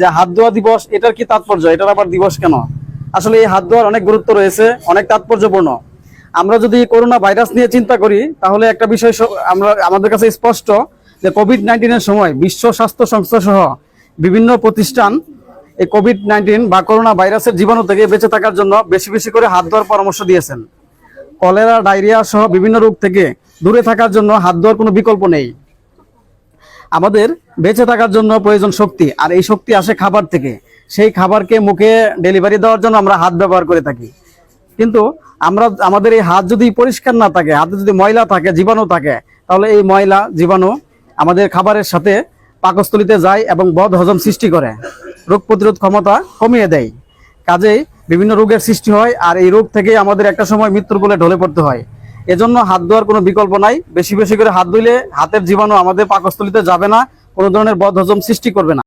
যে হাত ধোয়া দিবস, এটার কি তাৎপর্য? এটার আবার দিবস কেন? আসলে এই হাত ধোয়ার অনেক গুরুত্ব রয়েছে, অনেক তাৎপর্যপূর্ণ। আমরা যদি করোনা ভাইরাস নিয়ে চিন্তা করি, তাহলে একটা বিষয় আমরা, আমাদের কাছে স্পষ্ট যে কোভিড নাইন্টিনের সময় বিশ্ব স্বাস্থ্য সংস্থা সহ বিভিন্ন প্রতিষ্ঠান এই কোভিড নাইন্টিন বা করোনা ভাইরাসের জীবাণু থেকে বেঁচে থাকার জন্য বেশি বেশি করে হাত ধোয়ার পরামর্শ দিয়েছেন। কলেরা, ডায়রিয়া সহ বিভিন্ন রোগ থেকে দূরে থাকার জন্য হাত ধোয়ার কোনো বিকল্প নেই। আমাদের বেঁচে থাকার জন্য প্রয়োজন শক্তি, আর এই শক্তি আসে খাবার থেকে। সেই খাবারকে মুখে ডেলিভারি দেওয়ার জন্য আমরা হাত ব্যবহার করে থাকি। কিন্তু আমরা, আমাদের এই হাত যদি পরিষ্কার না থাকে, হাতে যদি ময়লা থাকে, জীবাণু থাকে, তাহলে এই ময়লা, জীবাণু আমাদের খাবারের সাথে পাকস্থলিতে যায় এবং বদ হজম সৃষ্টি করে। রোগ প্রতিরোধ ক্ষমতা কমিয়ে দেয়। কাজেই বিভিন্ন রোগের সৃষ্টি হয়, আর এই রোগ থেকে আমাদের একটা সময় মৃত্যুর কোলে ঢলে পড়তে হয়। এজন্য হাত ধোয়ার কোনো বিকল্প নাই। বেশি বেশি করে হাত ধুইলে হাতের জীবাণু আমাদের পাকস্থলিতে যাবে না কোনো ধরনের বদ হজম সৃষ্টি করবে না।